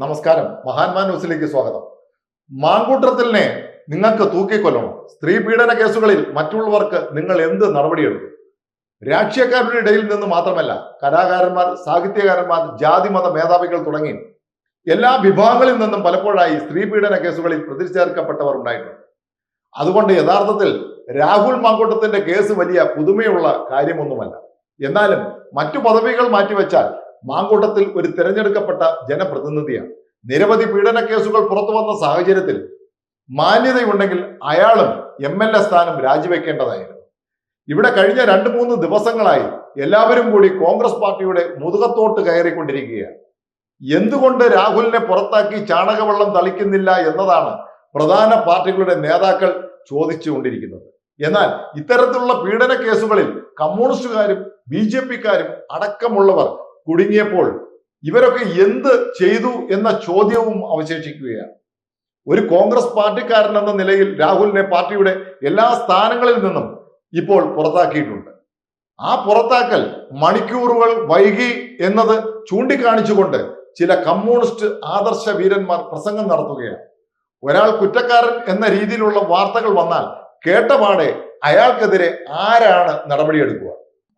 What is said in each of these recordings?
നമസ്കാരം. മഹാന്മാ ന്യൂസിലേക്ക് സ്വാഗതം. മാങ്കൂട്ടത്തിലിനെ നിങ്ങൾക്ക് തൂക്കിക്കൊല്ലണം. സ്ത്രീ പീഡന കേസുകളിൽ മറ്റുള്ളവർക്ക് നിങ്ങൾ എന്ത് നടപടിയെടുക്കും? രാഷ്ട്രീയക്കാരുടെ ഇടയിൽ നിന്ന് മാത്രമല്ല കലാകാരന്മാർ സാഹിത്യകാരന്മാർ ജാതിമത മേധാവികൾ തുടങ്ങി എല്ലാ വിഭാഗങ്ങളിൽ നിന്നും പലപ്പോഴായി സ്ത്രീ പീഡന കേസുകളിൽ പ്രതിചേർക്കപ്പെട്ടവർ ഉണ്ടായിട്ടുണ്ട്. അതുകൊണ്ട് യഥാർത്ഥത്തിൽ രാഹുൽ മാങ്കൂട്ടത്തിന്റെ കേസ് വലിയ പുതുമയുള്ള കാര്യമൊന്നുമല്ല. എന്നാലും മറ്റു പദവികൾ മാറ്റിവെച്ചാൽ മാങ്കൂട്ടത്തിൽ ഒരു തിരഞ്ഞെടുക്കപ്പെട്ട ജനപ്രതിനിധിയാണ്. നിരവധി പീഡന കേസുകൾ പുറത്തു വന്ന സാഹചര്യത്തിൽ മാന്യതയുണ്ടെങ്കിൽ അയാളും എം എൽ എ സ്ഥാനം രാജിവെക്കേണ്ടതായിരുന്നു. ഇവിടെ കഴിഞ്ഞ രണ്ട് മൂന്ന് ദിവസങ്ങളായി എല്ലാവരും കൂടി കോൺഗ്രസ് പാർട്ടിയുടെ മുതുകത്തോട്ട് കയറിക്കൊണ്ടിരിക്കുകയാണ്. എന്തുകൊണ്ട് രാഹുലിനെ പുറത്താക്കി ചാണകവെള്ളം തളിക്കുന്നില്ല എന്നതാണ് പ്രധാന പാർട്ടികളുടെ നേതാക്കൾ ചോദിച്ചുകൊണ്ടിരിക്കുന്നത്. എന്നാൽ ഇത്തരത്തിലുള്ള പീഡന കേസുകളിൽ കമ്മ്യൂണിസ്റ്റുകാരും ബി ജെ പിക്കാരും അടക്കമുള്ളവർ കുടുങ്ങിയപ്പോൾ ഇവരൊക്കെ എന്ത് ചെയ്തു എന്ന ചോദ്യവും അവശേഷിക്കുകയാണ്. ഒരു കോൺഗ്രസ് പാർട്ടിക്കാരൻ എന്ന നിലയിൽ രാഹുലിനെ പാർട്ടിയുടെ എല്ലാ സ്ഥാനങ്ങളിൽ നിന്നും ഇപ്പോൾ പുറത്താക്കിയിട്ടുണ്ട്. ആ പുറത്താക്കൽ മണിക്കൂറുകൾ വൈകി എന്നത് ചൂണ്ടിക്കാണിച്ചുകൊണ്ട് ചില കമ്മ്യൂണിസ്റ്റ് ആദർശ വീരന്മാർ പ്രസംഗം നടത്തുകയാണ്. ഒരാൾ കുറ്റക്കാരൻ എന്ന രീതിയിലുള്ള വാർത്തകൾ വന്നാൽ കേട്ടപാടെ അയാൾക്കെതിരെ ആരാണ് നടപടിയെടുക്കുക?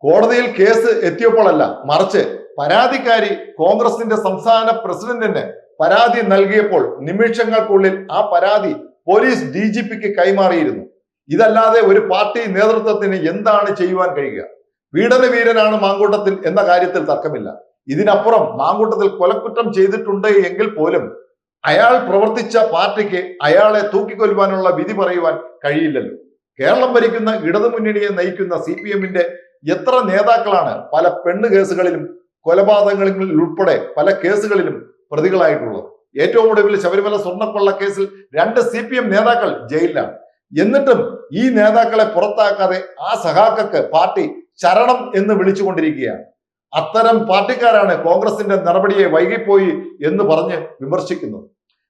കോടതിയിൽ കേസ് എത്തിയപ്പോഴല്ല മറിച്ച് പരാതിക്കാരി കോൺഗ്രസിന്റെ സംസ്ഥാന പ്രസിഡന്റിന് പരാതി നൽകിയപ്പോൾ നിമിഷങ്ങൾക്കുള്ളിൽ ആ പരാതി പോലീസ് ഡി ജി പിക്ക് കൈമാറിയിരുന്നു. ഇതല്ലാതെ ഒരു പാർട്ടി നേതൃത്വത്തിന് എന്താണ് ചെയ്യുവാൻ കഴിയുക? പീഡനവീരനാണ് മാങ്കൂട്ടത്തിൽ എന്ന കാര്യത്തിൽ തർക്കമില്ല. ഇതിനപ്പുറം മാങ്കൂട്ടത്തിൽ കൊലക്കുറ്റം ചെയ്തിട്ടുണ്ട് എങ്കിൽ പോലും അയാൾ പ്രവർത്തിച്ച പാർട്ടിക്ക് അയാളെ തൂക്കിക്കൊല്ലുവാനുള്ള വിധി പറയുവാൻ കഴിയില്ലല്ലോ. കേരളം ഭരിക്കുന്ന ഇടതുമുന്നണിയെ നയിക്കുന്ന സി പി എമ്മിന്റെ എത്ര നേതാക്കളാണ് പല പെണ്ണ് കേസുകളിലും കൊലപാതകങ്ങളിൽ ഉൾപ്പെടെ പല കേസുകളിലും പ്രതികളായിട്ടുള്ളത്. ഏറ്റവും ഒടുവിൽ ശബരിമല സ്വർണക്കൊള്ള കേസിൽ രണ്ട് സി പി എം നേതാക്കൾ ജയിലിലാണ്. എന്നിട്ടും ഈ നേതാക്കളെ പുറത്താക്കാതെ ആ സഹാക്കൾക്ക് പാർട്ടി ശരണം എന്ന് വിളിച്ചുകൊണ്ടിരിക്കുകയാണ്. അത്തരം പാർട്ടിക്കാരാണ് കോൺഗ്രസിന്റെ നടപടിയെ വൈകിപ്പോയി എന്ന് പറഞ്ഞ് വിമർശിക്കുന്നത്.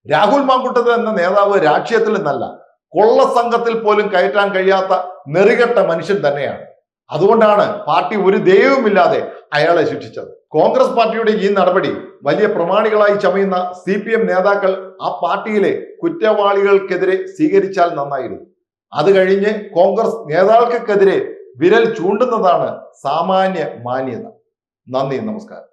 രാഹുൽ മാങ്കുട്ടത് എന്ന നേതാവ് രാഷ്ട്രീയത്തിൽ നിന്നല്ല കൊള്ള സംഘത്തിൽ പോലും കയറ്റാൻ കഴിയാത്ത നെറികെട്ട മനുഷ്യൻ തന്നെയാണ്. അതുകൊണ്ടാണ് പാർട്ടി ഒരു ദൈവമില്ലാതെ അയാളെ ശിക്ഷിച്ചത്. കോൺഗ്രസ് പാർട്ടിയുടെ ഈ നടപടി വലിയ പ്രമാണികളായി ചമയുന്ന സി പി എം നേതാക്കൾ ആ പാർട്ടിയിലെ കുറ്റവാളികൾക്കെതിരെ സ്വീകരിച്ചാൽ നന്നായിരുന്നു. അത് കഴിഞ്ഞ് കോൺഗ്രസ് നേതാക്കൾക്കെതിരെ വിരൽ ചൂണ്ടുന്നതാണ് സാമാന്യ മാന്യത. നന്ദി നമസ്കാരം.